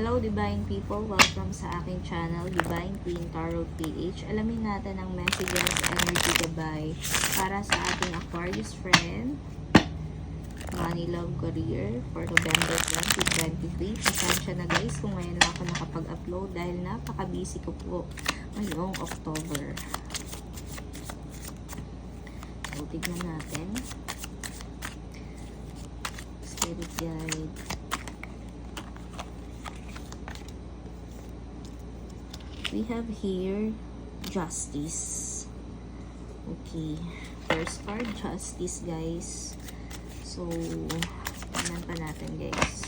Hello Divine People! Welcome sa aking channel, Divine Queen Tarot PH. Alamin natin ang messages, energy gabay para sa ating Aquarius friend. Money, love, career for November 2023. Pasensya na guys kung ngayon lang ako nakapag-upload dahil napaka-busy ko po ngayong October. So, tignan natin. Spirit guide. We have here justice. Okay first card justice guys. So tingnan pa natin guys.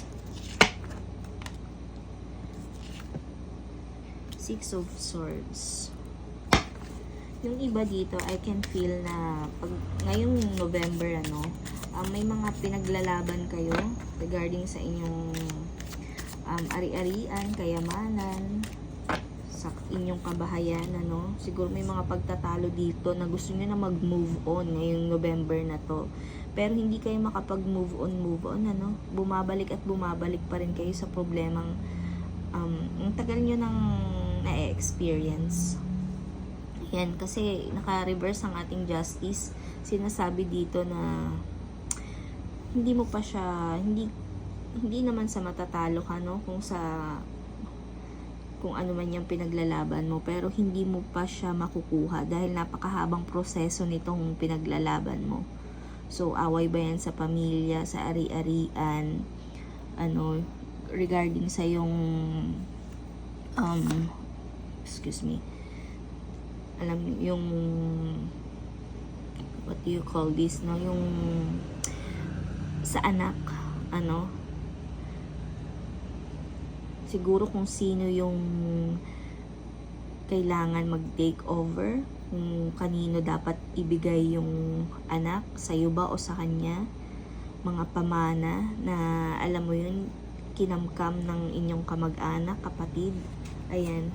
Six of swords. Yung iba dito I can feel na pag ngayong November ano um, may mga pinaglalaban kayo regarding sa inyong um, ari-arian, kayamanan sa inyong kabahayan, ano, siguro may mga pagtatalo dito na gusto niyo na mag-move on ngayong November na to. Pero hindi kayo makapag-move on, move on, ano, bumabalik at bumabalik pa rin kayo sa problemang um, ang tagal niyo nang na-experience. Yan, kasi naka-reverse ang ating justice. Sinasabi dito na hindi mo pa siya, hindi hindi naman sa matatalo ka, no? Kung sa kung ano man yung pinaglalaban mo pero hindi mo pa siya makukuha dahil napakahabang proseso nitong pinaglalaban mo. So, away ba yan sa pamilya, sa ari-arian, ano, regarding sa yung, um, excuse me, alam, yung, what do you call this, no, yung, sa anak, ano, siguro kung sino yung kailangan mag-take over, kung kanino dapat ibigay yung anak, sa'yo ba o sa kanya, mga pamana na alam mo yun, kinamkam ng inyong kamag-anak, kapatid, ayan.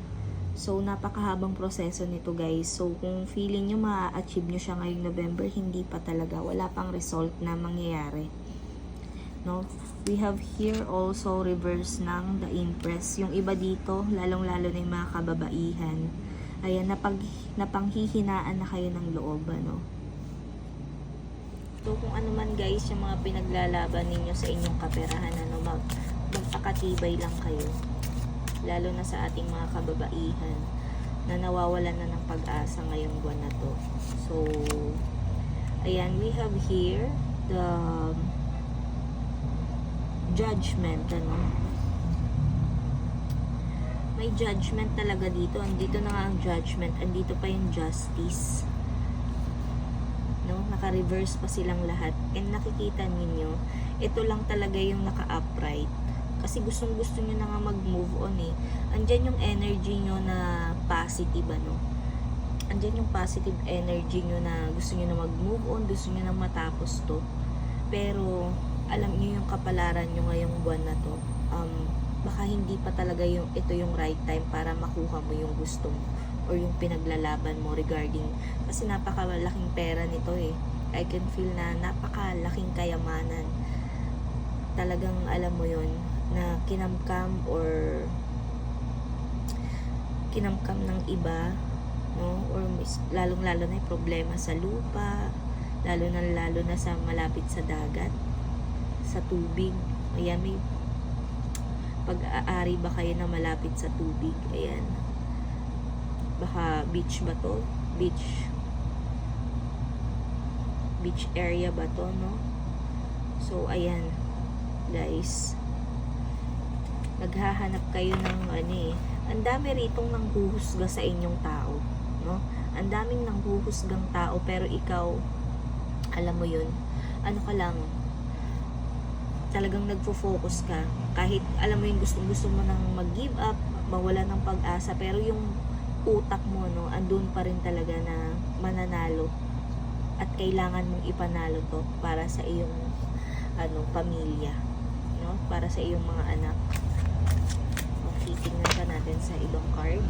So, napakahabang proseso nito guys. So, kung feeling nyo ma-achieve nyo siya ngayong November, hindi pa talaga. Wala pang result na mangyayari no? We have here also reverse ng the Empress. Yung iba dito, lalong-lalo na yung mga kababaihan. Ayan, napag, napanghihinaan na kayo ng loob, ano? So, kung ano man guys, yung mga pinaglalaban ninyo sa inyong kaperahan, ano, mag, magpakatibay lang kayo. Lalo na sa ating mga kababaihan na nawawalan na ng pag-asa ngayong buwan na to. So, ayan, we have here the judgment, ano. May judgment talaga dito. Andito na nga ang judgment. Andito pa yung justice. No? Naka-reverse pa silang lahat. And nakikita ninyo, ito lang talaga yung naka-upright. Kasi gustong gusto nyo na nga mag-move on eh. Andyan yung energy nyo na positive, ano. Andyan yung positive energy nyo na gusto nyo na mag-move on, gusto nyo na matapos to. Pero, alam niyo yung kapalaran nyo ngayong buwan na to, um, baka hindi pa talaga yung, ito yung right time para makuha mo yung gusto mo or yung pinaglalaban mo regarding kasi napakalaking pera nito eh. I can feel na napakalaking kayamanan. Talagang alam mo yon na kinamkam or kinamkam ng iba no or lalong lalo na yung problema sa lupa lalo na lalo na sa malapit sa dagat sa tubig. Ayan, may pag-aari ba kayo na malapit sa tubig? Ayan. Baka beach ba to? Beach. Beach area ba to, no? So, ayan. Guys. Naghahanap kayo ng ano eh. Ang dami ritong nanghuhusga sa inyong tao. No? Ang daming nanghuhusgang tao pero ikaw, alam mo yun, ano ka lang, talagang nagfo-focus ka. Kahit alam mo yung gusto gusto mo nang mag-give up mawala ng pag-asa pero yung utak mo no andun pa rin talaga na mananalo at kailangan mong ipanalo to para sa iyong ano pamilya no? Para sa iyong mga anak. Okay tingnan pa natin sa ibang card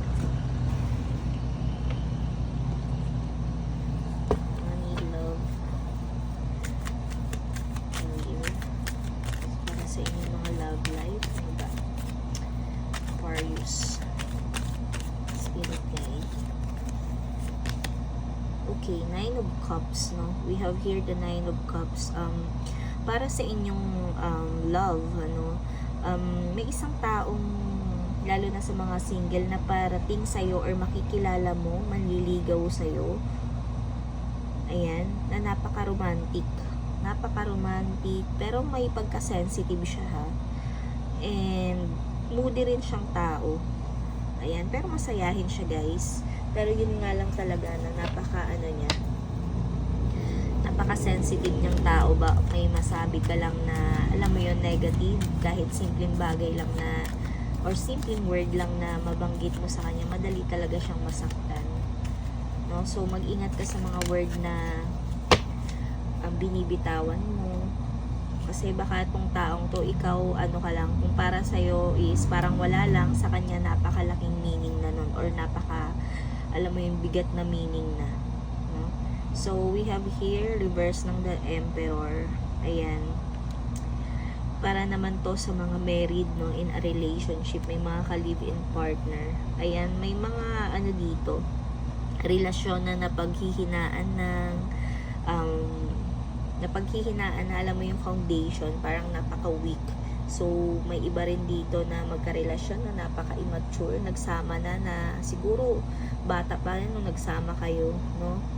money love career para sa inyong mga love life. Ano ba? Okay, Nine of Cups, no? We have here the Nine of Cups. Um, para sa inyong um, love, ano, um, may isang taong, lalo na sa mga single, na parating sa'yo or makikilala mo, manliligaw sa'yo. Ayan, na napaka-romantic. Napaka-romantic, pero may pagka-sensitive siya, ha? And, moody rin siyang tao. Ayan, pero masayahin siya, guys. Pero yun nga lang talaga na napaka ano niya, napaka-sensitive niyang tao ba? May masabi ka lang na alam mo yun negative? Kahit simpleng bagay lang na or simpleng word lang na mabanggit mo sa kanya madali talaga siyang masaktan. No? So mag-ingat ka sa mga word na ang binibitawan mo. Kasi baka tong taong to ikaw ano ka lang kung para sa is parang wala lang sa kanya napakalaking meaning na nun or napaka alam mo yung bigat na meaning na? So we have here reverse ng the emperor. Ayan. Para naman to sa mga married no in a relationship may mga ka-live-in partner. Ayan may mga ano dito relasyon na napaghihinaan ng um, napaghihinaan na alam mo yung foundation parang napaka-weak. So, may iba rin dito na magkarelasyon na napaka-immature, nagsama na na siguro bata pa rin nung nagsama kayo, no?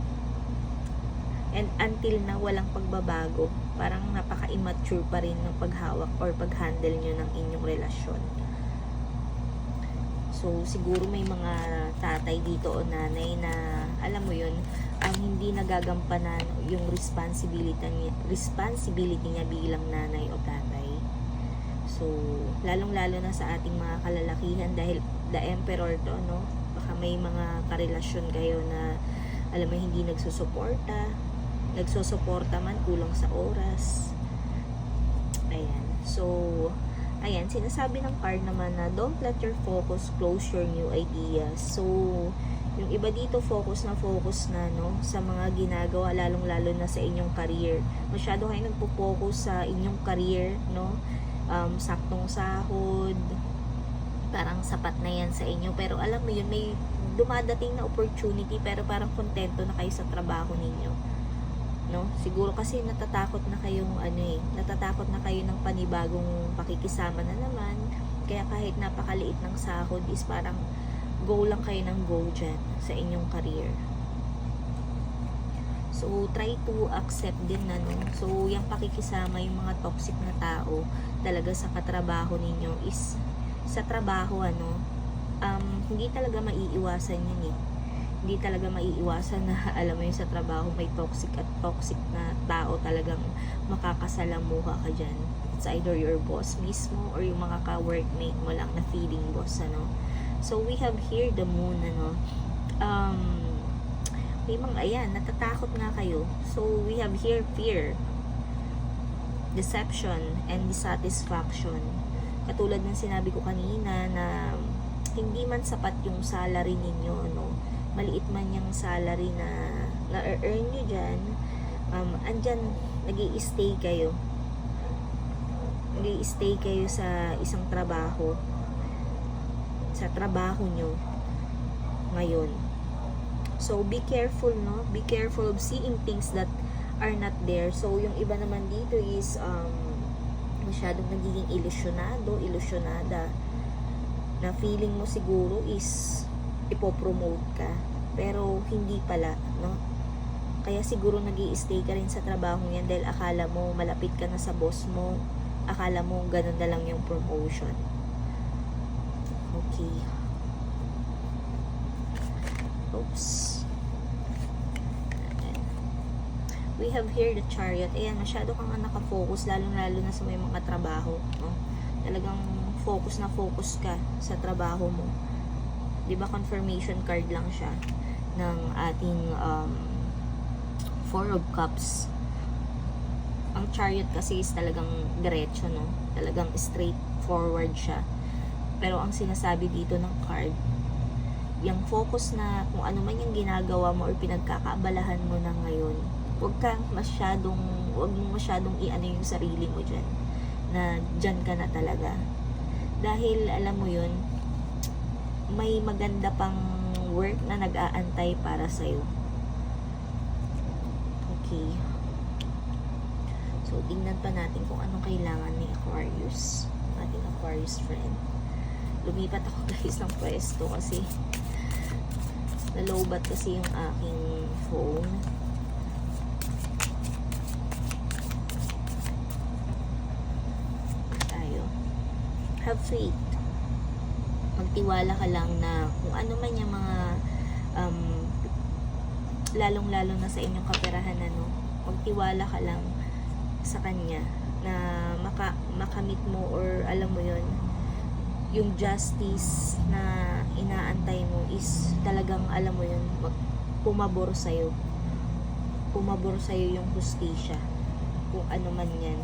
And until na walang pagbabago, parang napaka-immature pa rin ng paghawak or pag-handle nyo ng inyong relasyon. So, siguro may mga tatay dito o nanay na, alam mo yun, ang hindi nagagampanan yung responsibility niya, responsibility niya bilang nanay o tatay. So, lalong-lalo na sa ating mga kalalakihan dahil the emperor to, no? Baka may mga karelasyon kayo na alam mo hindi nagsusuporta, nagsusuporta man kulang sa oras. Ayan. So, ayan, sinasabi ng card naman na don't let your focus close your new ideas. So, yung iba dito focus na focus na no sa mga ginagawa lalong lalo na sa inyong career. Masyado kayo nagpo-focus sa inyong career, no? um, saktong sahod, parang sapat na yan sa inyo. Pero alam mo yun, may dumadating na opportunity pero parang kontento na kayo sa trabaho ninyo. No? Siguro kasi natatakot na kayong ano eh, natatakot na kayo ng panibagong pakikisama na naman. Kaya kahit napakaliit ng sahod is parang go lang kayo ng go dyan sa inyong career. So, try to accept din na, no? So, yung pakikisama, yung mga toxic na tao, talaga sa katrabaho ninyo is, sa trabaho, ano, um, hindi talaga maiiwasan yun, eh. Hindi talaga maiiwasan na, alam mo yun, sa trabaho, may toxic at toxic na tao talagang makakasalamuha ka dyan. It's either your boss mismo or yung mga ka-workmate mo lang na feeling boss, ano. So, we have here the moon, ano, um, may mga ayan, natatakot nga kayo. So, we have here fear, deception, and dissatisfaction. Katulad ng sinabi ko kanina na hindi man sapat yung salary ninyo, no? Maliit man yung salary na na-earn nyo dyan, um, andyan, nag stay kayo. nag stay kayo sa isang trabaho. Sa trabaho nyo ngayon So, be careful, no? Be careful of seeing things that are not there. So, yung iba naman dito is um, masyadong nagiging ilusyonado, ilusyonada na feeling mo siguro is ipopromote ka. Pero, hindi pala, no? Kaya siguro nag stay ka rin sa trabaho yan dahil akala mo malapit ka na sa boss mo. Akala mo ganun na lang yung promotion. Okay. Oops. We have here the chariot. Ayan, masyado kang nakafocus, lalong-lalo na sa may mga trabaho. No? Talagang focus na focus ka sa trabaho mo. Di ba confirmation card lang siya ng ating um, Four of Cups. Ang chariot kasi is talagang diretso, no? Talagang straight forward siya. Pero ang sinasabi dito ng card, yung focus na kung ano man yung ginagawa mo or pinagkakaabalahan mo na ngayon, huwag kang masyadong, huwag mo masyadong iano yung sarili mo dyan. Na dyan ka na talaga. Dahil, alam mo yun, may maganda pang work na nag-aantay para sa'yo. Okay. So, tingnan pa natin kung anong kailangan ni Aquarius. Ating Aquarius friend. Lumipat ako guys ng pwesto kasi nalobat kasi yung aking phone. Tayo. Have faith. Magtiwala ka lang na kung ano man yung mga um, lalong-lalo na sa inyong kaperahan ano, magtiwala ka lang sa kanya na maka, makamit mo or alam mo yon yung justice na inaantay mo is talagang alam mo yun mag- pumabor sa'yo. Pumabor sa'yo yung hustisya. Kung ano man yan.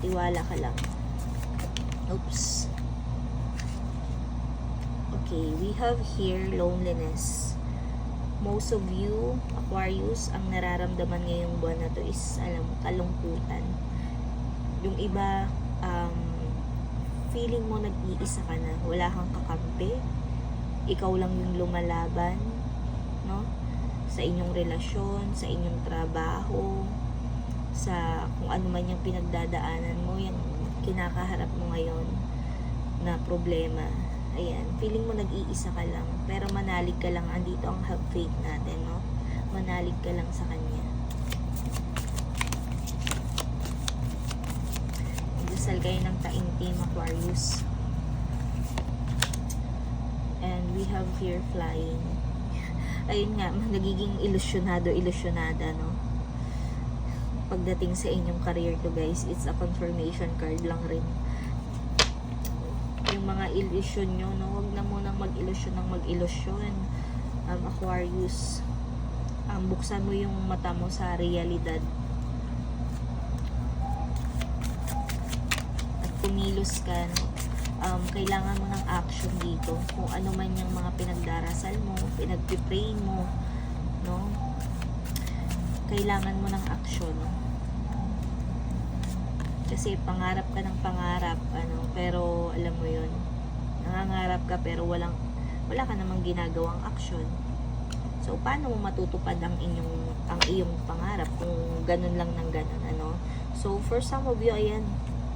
Tiwala ka lang. Oops okay we have here loneliness. Most of you Aquarius ang nararamdaman ngayong buwan na to is alam mo kalungkutan. Yung iba um, feeling mo nag-iisa ka na wala kang kakampi ikaw lang yung lumalaban no? Sa inyong relasyon sa inyong trabaho sa kung ano man yung pinagdadaanan mo yung kinakaharap mo ngayon na problema ayan feeling mo nag-iisa ka lang pero manalig ka lang. Andito ang have faith natin no? Manalig ka lang sa kanya. Magdasal kayo ng taimtim Aquarius. And we have here flying. Ayun nga nagiging ilusyonado ilusyonada no? Pagdating sa inyong career to guys it's a confirmation card lang rin yung mga illusion nyo no? Wag na munang mag-ilusyon ng mag-ilusyon um, Aquarius. Um, buksan mo yung mata mo sa realidad. At kumilos ka no? um, kailangan mo ng action dito. Kung ano man yung mga pinagdarasal mo pinagpipray mo no? Kailangan mo ng action kasi pangarap ka ng pangarap ano pero alam mo yun nangangarap ka pero walang wala ka namang ginagawang action so paano mo matutupad ang inyong ang iyong pangarap kung ganun lang ng ganun ano so for some of you ayan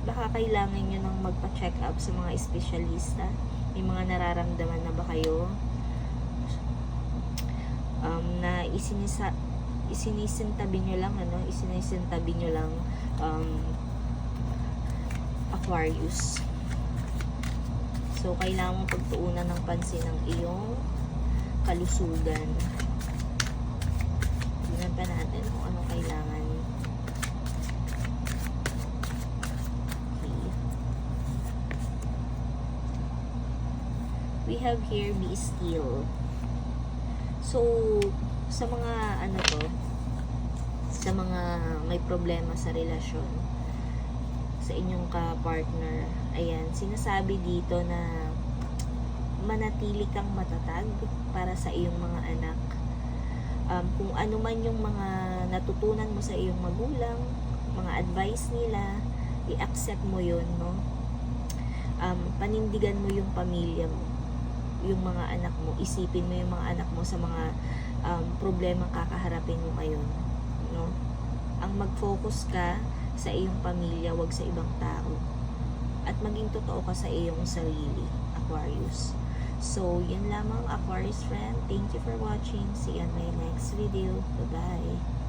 baka kailangan nyo nang magpa-check up sa mga espesyalista. May mga nararamdaman na ba kayo? Um, na isinisa, isinisintabi nyo lang, ano? Isinisintabi nyo lang um, Aquarius. So, kailangan mong pagtuunan ng pansin ng iyong kalusugan. Tingnan pa natin kung anong kailangan we have here be still. So, sa mga ano to, sa mga may problema sa relasyon, sa inyong ka-partner, ayan, sinasabi dito na manatili kang matatag para sa iyong mga anak. Um, kung ano man yung mga natutunan mo sa iyong magulang, mga advice nila, i-accept mo yun, no? Um, panindigan mo yung pamilya mo yung mga anak mo, isipin mo yung mga anak mo sa mga um, problema kakaharapin mo ngayon. No? Ang mag-focus ka sa iyong pamilya, wag sa ibang tao. At maging totoo ka sa iyong sarili, Aquarius. So, yun lamang, Aquarius friend. Thank you for watching. See you on my next video. Bye-bye.